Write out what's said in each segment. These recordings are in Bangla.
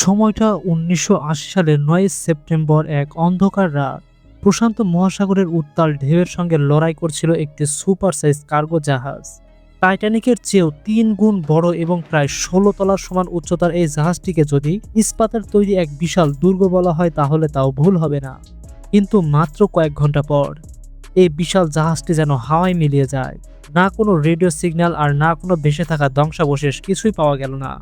সময়টা উনিশশো আশি সালের নয় সেপ্টেম্বর এক অন্ধকার রাত। প্রশান্ত মহাসাগরের উত্তাল ঢেউয়ের সঙ্গে লড়াই করছিল একটি সুপার সাইজ কার্গো জাহাজ। টাইটানিকের চেয়েও তিন গুণ বড় এবং প্রায় ষোলো তলার সমান উচ্চতার এই জাহাজটিকে যদি ইস্পাতের তৈরি এক বিশাল দুর্গ বলা হয়, তাহলে তাও ভুল হবে না। কিন্তু মাত্র কয়েক ঘণ্টা পর এই বিশাল জাহাজটি যেন হাওয়ায় মিলিয়ে যায়। না কোনো রেডিও সিগন্যাল আর না কোনো ভেসে থাকা ধ্বংসাবশেষ কিছুই পাওয়া গেল না।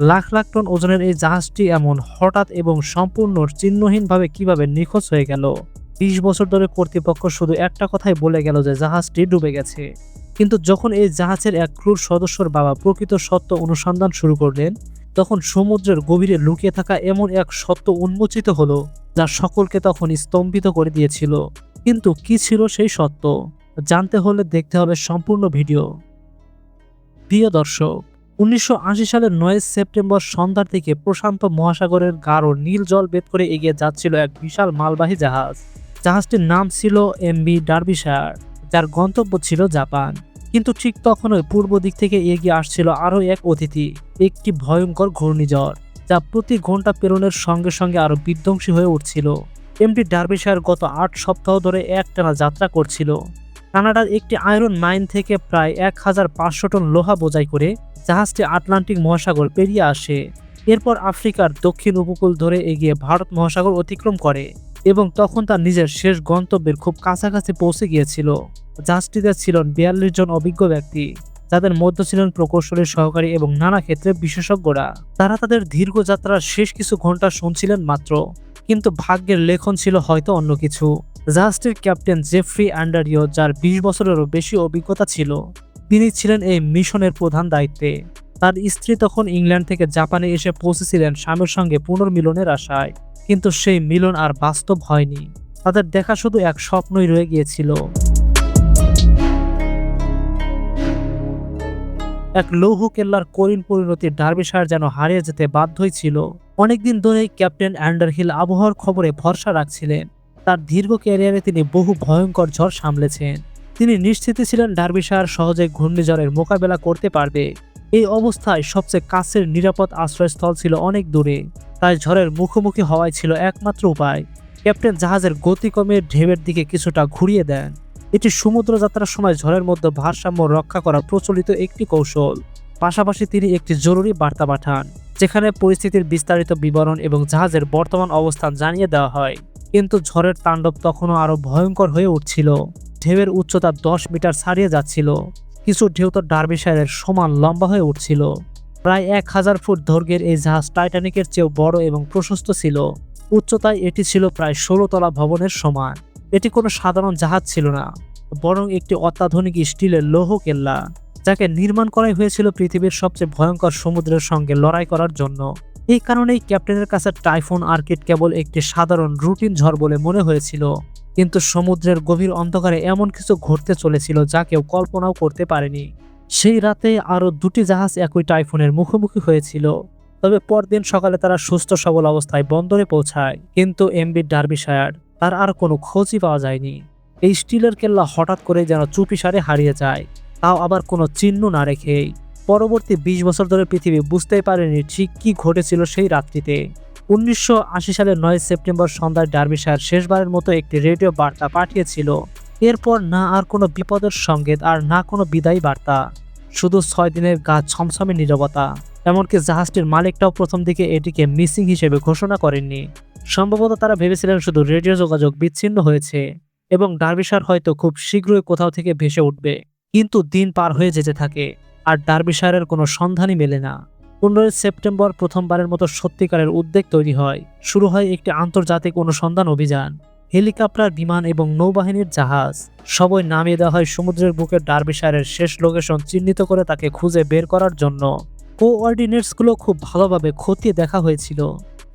লাখ লাখ টন ওজনের এই জাহাজটি এমন হঠাৎ এবং সম্পূর্ণ চিহ্নহীনভাবে কীভাবে নিখোঁজ হয়ে গেল? বিশ বছর ধরে কর্তৃপক্ষ শুধু একটা কথাই বলে গেল যে জাহাজটি ডুবে গেছে। কিন্তু যখন এই জাহাজের এক ক্রুর সদস্যর বাবা প্রকৃত সত্য অনুসন্ধান শুরু করলেন, তখন সমুদ্রের গভীরে লুকিয়ে থাকা এমন এক সত্য উন্মোচিত হলো, যা সকলকে তখন স্তম্ভিত করে দিয়েছিল। কিন্তু কি ছিল সেই সত্য? জানতে হলে দেখতে হবে সম্পূর্ণ ভিডিও। প্রিয় দর্শক উনিশশো আশি সালের নয় সেপ্টেম্বর সন্ধ্যার থেকে প্রশান্ত মহাসাগরের গাঢ় নীল জল বেদ করে এগিয়ে যাচ্ছিল এক বিশাল মালবাহী জাহাজ। জাহাজটির নাম ছিল এমবি ডার্বিশায়ার, যার গন্তব্য ছিল জাপান। কিন্তু ঠিক তখনই পূর্ব দিক থেকে এগিয়ে আসছিল আরও এক অতিথি, একটি ভয়ঙ্কর ঘূর্ণিঝড়, যা প্রতি ঘণ্টা প্রেরণের সঙ্গে সঙ্গে আরও বিধ্বংসী হয়ে উঠছিল। এমডি ডার্বিশায়ার গত আট সপ্তাহ ধরে একটানা যাত্রা করছিল। কানাডার একটি আয়রন মাইন থেকে প্রায় এক হাজার পাঁচশো টন লোহা বোঝাই করে জাহাজটি আটলান্টিক মহাসাগর পেরিয়ে আসে। এরপর আফ্রিকার দক্ষিণ উপকূল ধরে এগিয়ে ভারত মহাসাগর অতিক্রম করে এবং তখন তার নিজের শেষ গন্তব্যের খুব কাছাকাছি পৌঁছে গিয়েছিল। জাহাজটিতে ছিলেন বিয়াল্লিশ জন অভিজ্ঞ ব্যক্তি, যাদের মধ্যে ছিলেন প্রকৌশলী সহকারী এবং নানা ক্ষেত্রে বিশেষজ্ঞরা। তারা তাদের দীর্ঘ যাত্রার শেষ কিছু ঘণ্টা শুনছিলেন মাত্র, কিন্তু ভাগ্যের লেখন ছিল হয়তো অন্য কিছু। জাহাজটির ক্যাপ্টেন জেফ্রি অ্যান্ডারিও যার বিশ বছরেরও বেশি অভিজ্ঞতা ছিল তিনি ছিলেন এই মিশনের প্রধান দায়িত্বে। তার স্ত্রী তখন ইংল্যান্ড থেকে জাপানে এসে পৌঁছেছিলেন স্বামীর সঙ্গে পুনর্মিলনের আশায়। কিন্তু সেই মিলন আর বাস্তব হয়নি। তাদের দেখা শুধু এক স্বপ্নই রয়ে গিয়েছিল। এক লৌহ কেল্লার করিন পরিণতি ডার্বিশায়ার যেন হারিয়ে যেতে বাধ্যই ছিল। অনেকদিন ধরেই ক্যাপ্টেন অ্যান্ডারহিল আবহাওয়ার খবরে ভরসা রাখছিলেন। তার দীর্ঘ ক্যারিয়ারে তিনি বহু ভয়ঙ্কর ঝড় সামলেছেন। তিনি নিশ্চিত ছিলেন ডার্বিশায়ার সহজে ঘূর্ণিঝড়ের মোকাবেলা করতে পারবে। এই অবস্থায় সবচেয়ে কাছের নিরাপদ আশ্রয়স্থল ছিল অনেক দূরে। তাই ঝড়ের মুখোমুখি হওয়াই ছিল একমাত্র উপায়। ক্যাপ্টেন জাহাজের গতি কমে ঢেউয়ের দিকে কিছুটা ঘুরিয়ে দেন। এটি সমুদ্র যাত্রার সময় ঝড়ের মধ্যে ভারসাম্য রক্ষা করা প্রচলিত একটি কৌশল। পাশাপাশি তিনি একটি জরুরি বার্তা পাঠান, যেখানে পরিস্থিতির বিস্তারিত বিবরণ এবং জাহাজের বর্তমান অবস্থান জানিয়ে দেওয়া হয়। কিন্তু ঝড়ের তাণ্ডব তখনও আরও ভয়ঙ্কর হয়ে উঠছিল। ঢেউয়ের উচ্চতা দশ মিটার ছাড়িয়ে যাচ্ছিল। কিছু ঢেউ তো ডার্বিশায়ারের সমান লম্বা হয়ে উঠছিল। প্রায় এক হাজার ফুট দৈর্ঘ্যের এই জাহাজ টাইটানিকের চেয়েও বড় এবং প্রশস্ত ছিল। উচ্চতায় এটি ছিল প্রায় ষোলো তলা ভবনের সমান। এটি কোনো সাধারণ জাহাজ ছিল না, বরং একটি অত্যাধুনিক স্টিলের লৌহ কেল্লা, যাকে নির্মাণ করাই হয়েছিল পৃথিবীর সবচেয়ে ভয়ঙ্কর সমুদ্রের সঙ্গে লড়াই করার জন্য। এই কারণেই ক্যাপ্টেনের কাছে টাইফুন আর্কিড কেবল একটি সাধারণ রুটিন ঝড় বলে মনে হয়েছিল। কিন্তু সমুদ্রের গভীর অন্ধকারে এমন কিছু ঘটতে চলেছিল যা কেউ কল্পনাও করতে পারেনি। সেই রাতে আরও দুটি জাহাজ একই টাইফুনের মুখোমুখি হয়েছিল, তবে পরদিন সকালে তারা সুস্থ সবল অবস্থায় বন্দরে পৌঁছায়। কিন্তু এমবি ডার্বিশায়ার, তার আর কোনো খোঁজই পাওয়া যায়নি। এই স্টিলের কেল্লা হঠাৎ করে যেন চুপিসারে হারিয়ে যায়, তাও আবার কোনো চিহ্ন না রেখেই। পরবর্তী বিশ বছর ধরে পৃথিবী বুঝতেই পারেনি ঠিক কি ঘটেছিল সেই রাত্রিতে। উনিশশো আশি সালের নয় সেপ্টেম্বর সন্ধ্যায় ডার্বিশায়ার শেষবারের মতো একটি রেডিও বার্তা পাঠিয়েছিল। এরপর না আর কোনো বিপদের সংকেত আর না কোনো বিদায়ী বার্তা। শুধু ছয় দিনের গা ছমছমে নীরবতা। এমনকি জাহাজটির মালিকটাও প্রথম দিকে এটিকে মিসিং হিসেবে ঘোষণা করেননি। সম্ভবত তারা ভেবেছিলেন শুধু রেডিও যোগাযোগ বিচ্ছিন্ন হয়েছে এবং ডার্বিশার হয়তো খুব শীঘ্রই কোথাও থেকে ভেসে উঠবে। কিন্তু দিন পার হয়ে যেতে থাকে, আর ডার্বিশায়ারের কোনো সন্ধানই মেলে না। পনেরোই সেপ্টেম্বর প্রথমবারের মতো সত্যিকারের উদ্বেগ তৈরি হয়। শুরু হয় একটি আন্তর্জাতিক অনুসন্ধান অভিযান, হেলিকপ্টার, বিমান এবং নৌবাহিনীর জাহাজ। সবই নামিয়ে দেওয়া হয় সমুদ্রের বুকের ডার্বিশায়ারের শেষ লোকেশন চিহ্নিত করে তাকে খুঁজে বের করার জন্য। কোঅর্ডিনেটসগুলো খুব ভালোভাবে খতিয়ে দেখা হয়েছিল।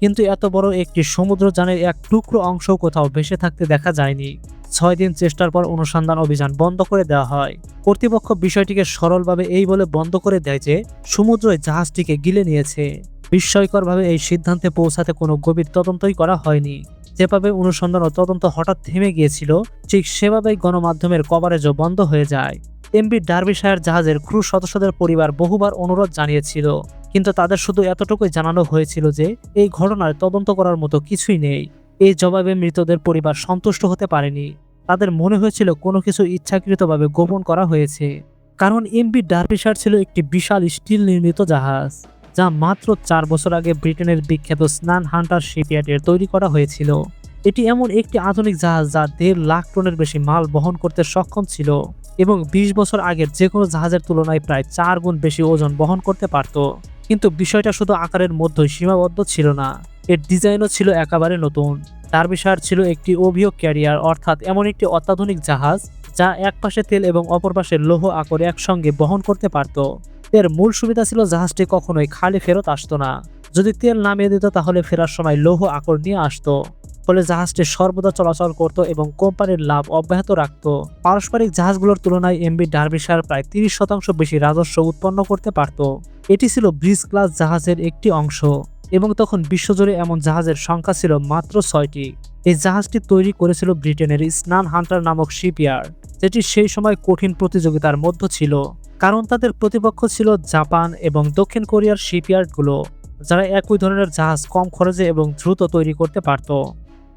কিন্তু এত বড় একটি সমুদ্র যানের এক টুকরো অংশ কোথাও ভেসে থাকতে দেখা যায়নি। ছয় দিন চেষ্টার পর অনুসন্ধান অভিযান বন্ধ করে দেওয়া হয়। কর্তৃপক্ষ বিষয়টিকে সরলভাবে এই বলে বন্ধ করে দেয় যে সমুদ্রই জাহাজটিকে গিলে নিয়েছে। বিস্ময়করভাবে এই সিদ্ধান্তে পৌঁছাতে কোনো গভীর তদন্তই করা হয়নি। যেভাবে অনুসন্ধান ও তদন্ত হঠাৎ থেমে গিয়েছিল, ঠিক সেভাবেই গণমাধ্যমের কভারেজও বন্ধ হয়ে যায়। এমবি ডার্বিশায়ার জাহাজের ক্রু সদস্যদের পরিবার বহুবার অনুরোধ জানিয়েছিল। কিন্তু তাদের শুধু এতটুকুই জানানো হয়েছিল যে, এই ঘটনায় তদন্ত করার মতো কিছুই নেই। এই জবাবে মৃতদের পরিবার সন্তুষ্ট হতে পারেনি। তাদের মনে হয়েছিল কোনো কিছু ইচ্ছাকৃতভাবে গোপন করা হয়েছে। কারণ এমবি ডার্বিশার ছিল একটি বিশাল স্টিল নির্মিত জাহাজ, যা মাত্র চার বছর আগে ব্রিটেনের বিখ্যাত স্নান হান্টার শিপইয়ার্ডের তৈরি করা হয়েছিল। এটি এমন একটি আধুনিক জাহাজ যা দেড় লাখ টনের বেশি মাল বহন করতে সক্ষম ছিল। এবং ২০ বছর আগের যে কোনো জাহাজের তুলনায় প্রায় চার গুণ বেশি ওজন বহন করতে পারত। কিন্তু বিষয়টা শুধু আকারের মধ্যেই সীমাবদ্ধ ছিল না, এর ডিজাইনও ছিল একেবারে নতুন। ডার্বিশায়ার ছিল একটি অভিয়োগ ক্যারিয়ার, অর্থাৎ এমন একটি অত্যাধুনিক জাহাজ যা এক পাশে তেল এবং অপর পাশে লৌহ আকর একসঙ্গে বহন করতে পারত। এর মূল সুবিধা ছিল জাহাজটি কখনোই খালি ফেরত আসতো না। যদি তেল নামিয়ে দিত তাহলে ফেরার সময় লৌহ আকর নিয়ে আসতো। ফলে জাহাজটি সর্বদা চলাচল করত এবং কোম্পানির লাভ অব্যাহত রাখত। পারস্পরিক জাহাজগুলোর তুলনায় এমবি ডার্বিশার প্রায় তিরিশ শতাংশ বেশি রাজস্ব উৎপন্ন করতে পারত। এটি ছিল ব্রিজ ক্লাস জাহাজের একটি অংশ এবং তখন বিশ্বজুড়ে এমন জাহাজের সংখ্যা ছিল মাত্র ছয়টি। এই জাহাজটি তৈরি করেছিল ব্রিটেনের স্নান হান্টার নামক শিপইয়ার্ড, যেটি সেই সময় কঠিন প্রতিযোগিতার মধ্য ছিল, কারণ তাদের প্রতিপক্ষ ছিল জাপান এবং দক্ষিণ কোরিয়ার শিপইয়ার্ডগুলো, যারা একই ধরনের জাহাজ কম খরচে এবং দ্রুত তৈরি করতে পারত।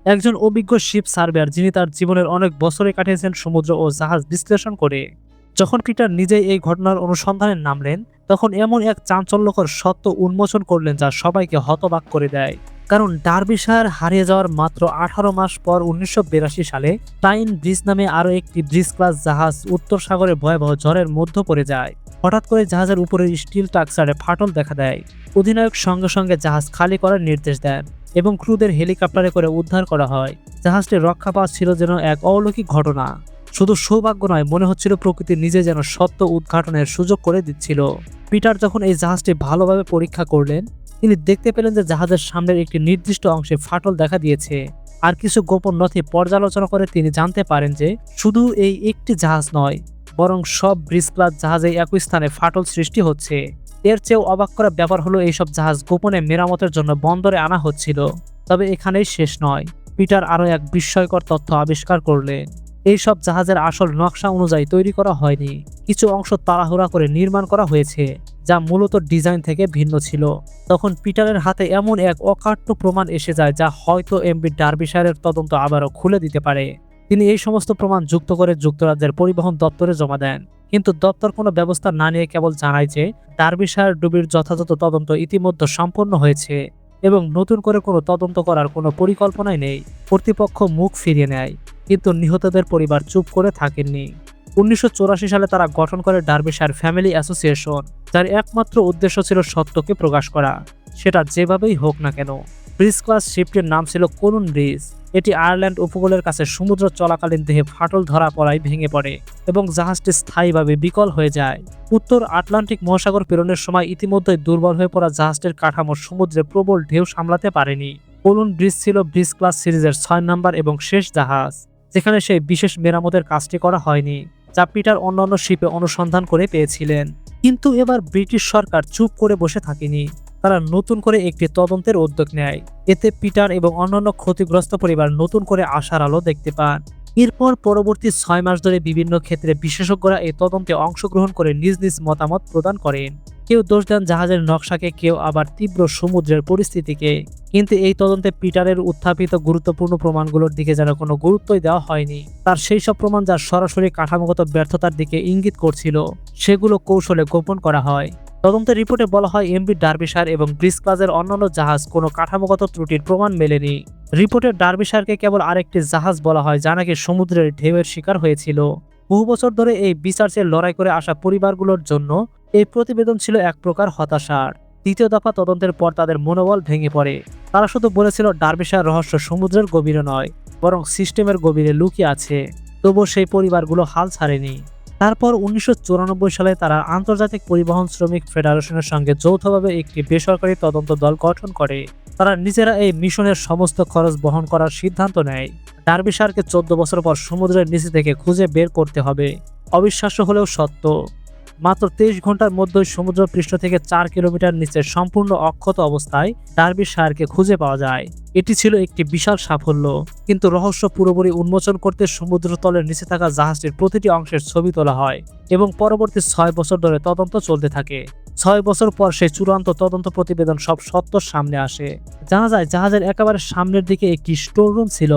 একজন অভিজ্ঞ শিপ সার্ভেয়ার যিনি তার জীবনের অনেক বছরে কাটিয়েছেন সমুদ্র ও জাহাজ বিশ্লেষণ করে। যখন পিটার নিজেই এই ঘটনার অনুসন্ধানে নামলেন, তখন এমন এক চাঞ্চল্যকর সত্য উন্মোচন করলেন যা সবাইকে হতবাক করে দেয়। কারণ ডার্বিশায়ার হারিয়ে যাওয়ার মাত্র আঠারো মাস পর উনিশশো বিরাশি সালে টাইন ব্রিজ নামে আরও একটি ব্রিজ ক্লাস জাহাজ উত্তর সাগরে ভয়াবহ ঝড়ের মধ্য পড়ে যায়। হঠাৎ করে জাহাজের উপরের স্টিল টাকসারে ফাটল দেখা দেয়। অধিনায়ক সঙ্গে সঙ্গে জাহাজ খালি করার নির্দেশ দেন। এবং ক্রুদের হেলিকপ্টারে করে উদ্ধার করা হয়। জাহাজটি রক্ষা পাওয়া ছিল যেন এক অলৌকিক ঘটনা। শুধু সৌভাগ্য নয়, মনে হচ্ছিল প্রকৃতি নিজে যেন সত্য উদ্ঘাটনের সুযোগ করে দিচ্ছিল। পিটার যখন এই জাহাজটি ভালোভাবে পরীক্ষা করলেন, তিনি দেখতে পেলেন যে জাহাজের সামনের একটি নির্দিষ্ট অংশে ফাটল দেখা দিয়েছে। আর কিছু গোপন নথি পর্যালোচনা করে তিনি জানতে পারেন যে শুধু এই একটি জাহাজ নয়, বরং সব ব্রিজ প্লাস জাহাজে একই স্থানে ফাটল সৃষ্টি হচ্ছে। এর চেয়েও অবাক করা ব্যাপার হলো এইসব জাহাজ গোপনে মেরামতের জন্য বন্দরে আনা হচ্ছিল। তবে এখানেই শেষ নয়। পিটার আরও এক বিস্ময়কর তথ্য আবিষ্কার করলেন এইসব জাহাজের আসল নকশা অনুযায়ী তৈরি করা হয়নি। কিছু অংশ তাড়াহুড়া করে নির্মাণ করা হয়েছে, যা মূলত ডিজাইন থেকে ভিন্ন ছিল। তখন পিটারের হাতে এমন এক অকাট্য প্রমাণ এসে যায় যা হয়তো এমবি ডার্বিশায়ারের তদন্ত আবারও খুলে দিতে পারে। তিনি এই সমস্ত প্রমাণ যুক্ত করে যুক্তরাজ্যের পরিবহন দপ্তরে জমা দেন। কিন্তু দপ্তর কোনো ব্যবস্থা না নিয়ে কেবল জানায় যে ডার্বিশায়ার ডুবির যথাযথ তদন্ত ইতিমধ্যে সম্পন্ন হয়েছে এবং নতুন করে কোনো তদন্ত করার কোনো পরিকল্পনাই নেই। কর্তৃপক্ষ মুখ ফিরিয়ে নেয়, কিন্তু নিহতদের পরিবার চুপ করে থাকেননি। উনিশশো চুরাশি সালে তারা গঠন করে ডার্বিশায়ার ফ্যামিলি অ্যাসোসিয়েশন, যার একমাত্র উদ্দেশ্য ছিল সত্যকে প্রকাশ করা। সেটা যেভাবেই হোক না কেন, ব্রিজ ক্লাস শিপটির নাম ছিল করুন ব্রিজ। এটি আয়ারল্যান্ড উপকূলের কাছে সমুদ্র চলাকালীন দেহে ফাটল ধরা পড়ায় ভেঙে পড়ে এবং জাহাজটি স্থায়ীভাবে বিকল হয়ে যায়। উত্তর আটলান্টিক মহাসাগর প্রেরণের সময় ইতিমধ্যে দুর্বল হয়ে পড়া জাহাজটির কাঠামো সমুদ্রে প্রবল ঢেউ সামলাতে পারেনি। করুন ব্রিজ ছিল ব্রিজ ক্লাস সিরিজের ছয় নম্বর এবং শেষ জাহাজ, যেখানে সেই বিশেষ মেরামতের কাজটি করা হয়নি, যা পিটার অন্যান্য শিপে অনুসন্ধান করে পেয়েছিলেন। কিন্তু এবার ব্রিটিশ সরকার চুপ করে বসে থাকেনি। তারা নতুন করে একটি তদন্তের উদ্যোগ নেয়। এতে পিটার এবং অন্যান্য ক্ষতিগ্রস্ত পরিবার নতুন করে আশার আলো দেখতে পান। এরপর পরবর্তী ছয় মাস ধরে বিভিন্ন ক্ষেত্রে বিশেষজ্ঞরা এই তদন্তে অংশগ্রহণ করে নিজ নিজ মতামত প্রদান করেন। কেউ দোষ দেন জাহাজের নকশাকে, কেউ আবার তীব্র সমুদ্রের পরিস্থিতিকে। কিন্তু এই তদন্তে পিটারের উত্থাপিত গুরুত্বপূর্ণ প্রমাণগুলোর দিকে যেন কোনো গুরুত্বই দেওয়া হয়নি। তার সেই সব প্রমাণ যা সরাসরি কাঠামোগত ব্যর্থতার দিকে ইঙ্গিত করছিল, সেগুলো কৌশলে গোপন করা হয়। তদন্তের রিপোর্টে বলা হয়, এমবি ডার্বিশার এবং ব্রিজ ক্লাসের অন্যান্য জাহাজ কোনো কাঠামোগত ত্রুটির প্রমাণ মেলেনি। রিপোর্টে ডার্বিশারকে কেবল আরেকটি জাহাজ বলা হয়, যা নাকি সমুদ্রের ঢেউয়ের শিকার হয়েছিল। বহু বছর ধরে এই বিচার্যের লড়াই করে আসা পরিবারগুলোর জন্য এই প্রতিবেদন ছিল এক প্রকার হতাশার। দ্বিতীয় দফা তদন্তের পর তাদের মনোবল ভেঙে পড়ে। তারা শুধু বলেছিল ডার্বিশার রহস্য সমুদ্রের গভীরে নয়, বরং সিস্টেমের গভীরে লুকিয়ে আছে। তবুও সেই পরিবারগুলো হাল ছাড়েনি। তারপর উনিশশো চুরানব্বই সালে তারা আন্তর্জাতিক পরিবহন শ্রমিক ফেডারেশনের সঙ্গে যৌথভাবে একটি বেসরকারি তদন্ত দল গঠন করে। তারা নিজেরা এই মিশনের সমস্ত খরচ বহন করার সিদ্ধান্ত নেয়। ডার্বিশারকে চোদ্দ বছর পর সমুদ্রের নিচে থেকে খুঁজে বের করতে হবে। অবিশ্বাস্য হলেও সত্য। মাত্র তেইশ ঘণ্টার মধ্যে সমুদ্র পৃষ্ঠ থেকে চার কিলোমিটার নিচে সম্পূর্ণ অক্ষত অবস্থায় ডার্বি শায়ারকে খুঁজে পাওয়া যায়। এটি ছিল একটি বিশাল সাফল্য। কিন্তু রহস্য পুরোপুরি উন্মোচন করতে সমুদ্র তলের নিচে থাকা জাহাজটির প্রতিটি অংশের ছবি তোলা হয় এবং পরবর্তী ছয় বছর ধরে তদন্ত চলতে থাকে। ছয় বছর পর সেই চূড়ান্ত তদন্ত প্রতিবেদন সব সত্য সামনে আসে। জানা যায়, জাহাজের একেবারে সামনের দিকে একটি স্টোর রুম ছিল।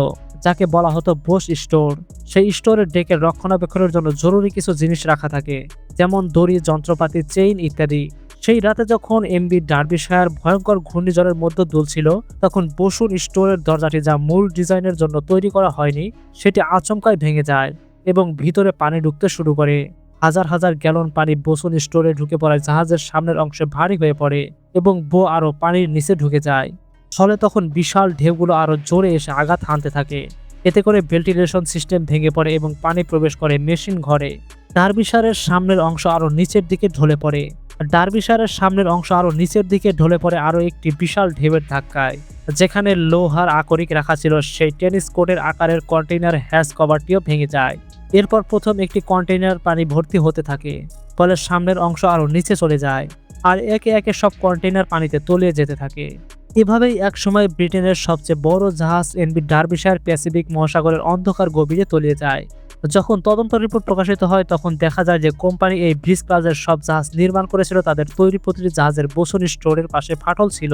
যাকে বলা হতো বোস স্টোর। সেই স্টোরের ডেকের রক্ষণাবেক্ষণের জন্য জরুরি কিছু জিনিস রাখা থাকে, যেমন দড়ি, যন্ত্রপাতি, চেইন ইত্যাদি। সেই রাতে যখন এমবি ডার্বিশায়ার ভয়ঙ্কর ঘূর্ণিঝড়ের মধ্যে দুলছিল, তখন বসুর স্টোরের দরজাটি যা মূল ডিজাইনের জন্য তৈরি করা হয়নি, সেটি আচমকায় ভেঙে যায় এবং ভিতরে পানি ঢুকতে শুরু করে। হাজার হাজার গ্যালন পানি বসুন স্টোরে ঢুকে পড়ায় জাহাজের সামনের অংশে ভারী হয়ে পড়ে এবং বো আরও পানির নিচে ঢুকে যায়। ফলে তখন বিশাল ঢেউগুলো আরও জোরে এসে আঘাত হানতে থাকে। এতে করে ভেন্টিলেশন সিস্টেম ভেঙে পড়ে এবং পানি প্রবেশ করে মেশিন ঘরে। ডার্বিশারের সামনের অংশ আরও নিচের দিকে ঢলে পড়ে। ডার্বিশারের সামনের অংশ আরও নিচের দিকে ঢলে পড়ে আরও একটি বিশাল ঢেউয়ের ধাক্কায়। যেখানে লোহার আকরিক রাখা ছিল, সেই টেনিস কোর্টের আকারের কন্টেইনার হ্যাজ কভারটিও ভেঙে যায়। এরপর প্রথম একটি কন্টেইনার পানি ভর্তি হতে থাকে, ফলে সামনের অংশ আরও নিচে চলে যায়। আর একে একে সব কন্টেইনার পানিতে তলিয়ে যেতে থাকে। এভাবেই একসময় ব্রিটেনের সবচেয়ে বড় জাহাজ এনবি ডার্বিশায়ার প্যাসিফিক মহাসাগরের অন্ধকার গভীরে তলিয়ে যায়। যখন তদন্ত রিপোর্ট প্রকাশিত হয়, তখন দেখা যায় যে কোম্পানি এই ব্রিজ প্লাজের সব জাহাজ নির্মাণ করেছিল তাদের তৈরি প্রতিটি জাহাজের বসুনি স্টোরের পাশে ফাটল ছিল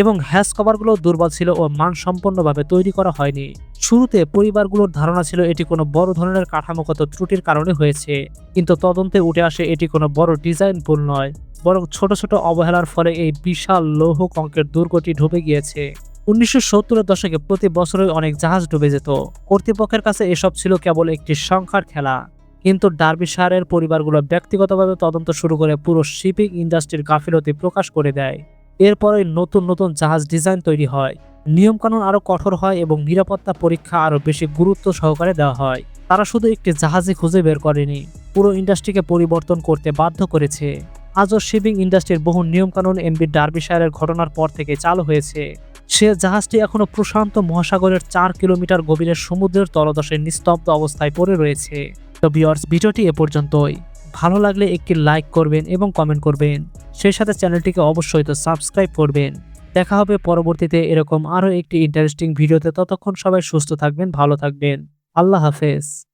এবং হ্যাস কভারগুলো দুর্বল ছিল ও মানসম্পন্নভাবে তৈরি করা হয়নি। শুরুতে পরিবারগুলোর ধারণা ছিল এটি কোনো বড় ধরনের কাঠামোগত ত্রুটির কারণে হয়েছে, কিন্তু তদন্তে উঠে আসে এটি কোনো বড় ডিজাইন ভুল নয়। বরং ছোট ছোট অবহেলার ফলে এই বিশাল লৌহ কঙ্কের দুর্গটি ডুবে গিয়েছে। উনিশশো সত্তরের দশকে প্রতি বছরই অনেক জাহাজ ডুবে যেত। কর্তৃপক্ষের কাছে এসব ছিল কেবল একটি সংখ্যার খেলা। কিন্তু ডার্বিশায়ারের পরিবারগুলো ব্যক্তিগতভাবে তদন্ত শুরু করে পুরো শিপিং ইন্ডাস্ট্রির গাফিলতি প্রকাশ করে দেয়। এরপরে নতুন নতুন জাহাজ ডিজাইন তৈরি হয়। নিয়মকানুন আরও কঠোর হয় এবং নিরাপত্তা পরীক্ষা আরও বেশি গুরুত্ব সহকারে দেওয়া হয়। তারা শুধু একটি জাহাজই খুঁজে বের করেনি, পুরো ইন্ডাস্ট্রিকে পরিবর্তন করতে বাধ্য করেছে। আজও শিপিং ইন্ডাস্ট্রির বহু নিয়মকানুন এমবি ডার্বিশায়ারের ঘটনার পর থেকে চালু হয়েছে। সে জাহাজটি এখনও প্রশান্ত মহাসাগরের চার কিলোমিটার গভীরের সমুদ্রের তলদশে নিস্তব্ধ অবস্থায় পড়ে রয়েছে। তো বিয়ার্স ভিডিওটি এ পর্যন্তই। ভালো লাগলে একটি লাইক করবেন এবং কমেন্ট করবেন। সেই সাথে চ্যানেলটিকে অবশ্যই তো সাবস্ক্রাইব করবেন। দেখা হবে পরবর্তীতে এরকম আরও একটি ইন্টারেস্টিং ভিডিওতে। ততক্ষণ সবাই সুস্থ থাকবেন, ভালো থাকবেন। আল্লাহ হাফেজ।